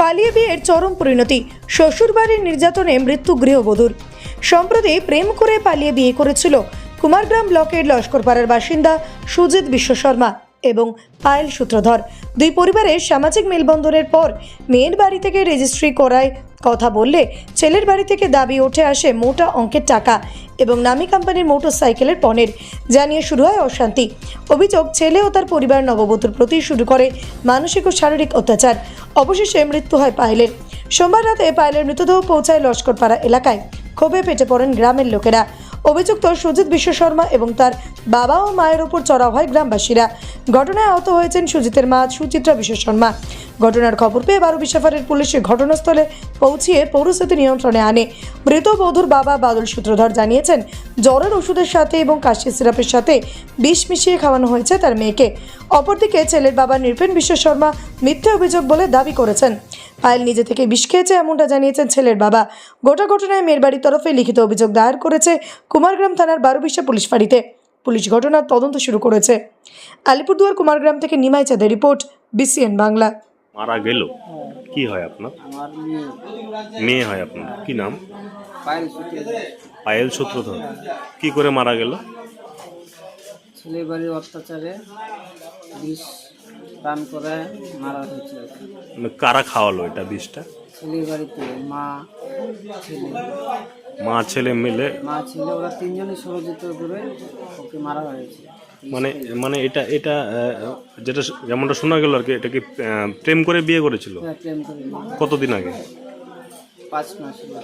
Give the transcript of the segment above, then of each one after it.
পালিয়ে বিয়ের চরম পরিণতি। শ্বশুরবাড়ির নির্যাতনে মৃত্যু গৃহবধূর। সম্প্রতি প্রেম করে পালিয়ে বিয়ে করেছিল কুমারগ্রাম ব্লকের লস্করপাড়ার বাসিন্দা সুজিত বিশ্ব শর্মা এবং পায়েল সূত্রধর। দুই পরিবারের সামাজিক মেলবন্ধনের পর মেয়ের বাড়ি থেকে রেজিস্ট্রি করায় কথা বললে ছেলের বাড়ি থেকে দাবি উঠে আসে মোটা অঙ্কের টাকা এবং নামি কোম্পানির মোটর সাইকেলের পণের। যা নিয়ে শুরু হয় অশান্তি। অভিযোগ, ছেলে ও তার পরিবার নববধূর প্রতি শুরু করে মানসিক ও শারীরিক অত্যাচার। অবশেষে মৃত্যু হয় পায়েলের। সোমবার রাতে পায়েলের মৃতদেহ পৌঁছায় লস্করপাড়া এলাকায়। ক্ষোভে পেটে পড়েন গ্রামের লোকেরা। অভিযুক্ত সুজিত বিশ্ব শর্মা এবং তার বাবা ও মায়ের ওপর চড়াও হয় গ্রামবাসীরা। ঘটনায় আহত হয়েছেন সুজিতের মা সুচিত্রা বিশ্ব শর্মা। ঘটনার খবর পেয়ে বারো বিশাফারের পুলিশ ঘটনাস্থলে পৌঁছিয়ে পরিস্থিতি নিয়ন্ত্রণে আনে। মৃত বধূর বাবা বাদল সূত্রধর জানিয়েছেন, জ্বরের ওষুধের সাথে এবং কাশি সিরাপের সাথে বিষ মিশিয়ে খাওয়ানো হয়েছে তার মেয়েকে। অপরদিকে ছেলের বাবা নৃপেন বিশ্ব শর্মা মিথ্যে অভিযোগ বলে দাবি করেছেন। পায়েল নিজে থেকে বিষ খেয়েছে এমনটা জানিয়েছেন ছেলের বাবা। গোটা ঘটনায় মেয়ের বাড়ির তরফে লিখিত অভিযোগ দায়ের করেছে কুমারগ্রাম থানার বারোবিশা পুলিশ ফাঁড়িতে। পুলিশ ঘটনার তদন্ত শুরু করেছে। আলিপুরদুয়ার কুমারগ্রাম থেকে নিমাই চাঁদের রিপোর্ট বিসিএন বাংলা। মারা গেল? কি হয় আপনার? আমার মেয়ে মেয়ে হয় আপনার? কি নাম? পায়েল পায়েল সূত্রধর। কি করে মারা গেল? ছেলে বাড়ির অত্যাচারে বিষ পান করে মারা হয়েছে। মানে কারা খাওয়ালো এটা বিষটা? ছেলের বাড়িতে মা ছেলে। মা ছেলে মিলে? মা ছেলে ওরা তিনজনই ষড়যন্ত্র করে ওকে মারা হয়েছে। মানে মানে এটা এটা যেটা যেমনটা শোনা গেল আর কি এটা কি প্রেম করে বিয়ে করেছিল? প্রেম করে নিয়ে কতদিন আগে? পাঁচ মাস হলো।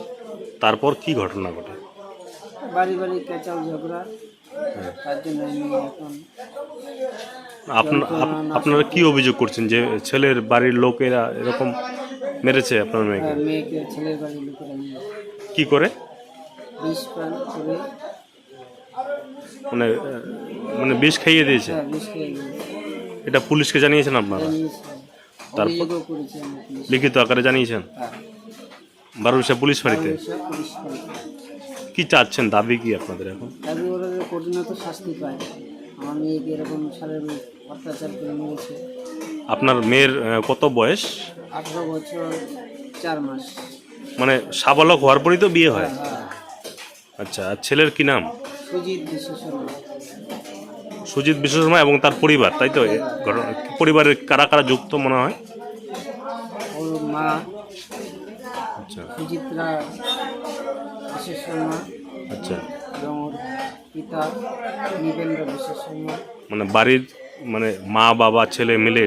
তারপর কি ঘটনা ঘটে? বাড়ি বাড়ি কেঁচাও ঝগড়া তার জন্য এখন আপনার আপনারা কি অভিযোগ করছেন যে ছেলের বাড়ির লোকেরা এরকম মেরেছে আপনার মেয়েকে? আহ, মেয়েকে ছেলের বাড়ির লোকেরা কি করে? বিষ পান করে। মানে মানে বিষ খাইয়ে দিয়েছে? হ্যাঁ, বিষ খেয়ে নিয়েছে। এটা পুলিশকে জানিয়েছেন আপনারা? তারপর? অভিযোগও করেছে আমি পুলিশ। লিখিত আকারে জানিয়েছেন? হ্যাঁ। বারোবিশা পুলিশ বাড়িতে? পুলিশ পুলিশ করে। কি চাচ্ছেন? দাবি কি আপনাদের এখন? দাবি ওরা যে কঠিনত শাস্তি পায়। আমার মেয়েকে এরকম অত্যাচার করে মেরেছে আপনার মেয়ের কত বয়স? আঠারো বছর চার মাস। মানে সাবালক হওয়ার পরই তো বিয়ে হয়? হ্যাঁ আচ্ছা আর ছেলের কি নাম? সুজিত বিশেষণ সুজিত বিশ্বশর্মা এবং তার পরিবার তাই তো? পরিবারের কারা কারা যুক্ত মনে হয়? ওর মা আচ্ছা। শর্মা আচ্ছা। এবং ওর পিতা নিবেন্দ্র বিশেষ মানে বাড়ির মানে মা বাবা ছেলে মিলে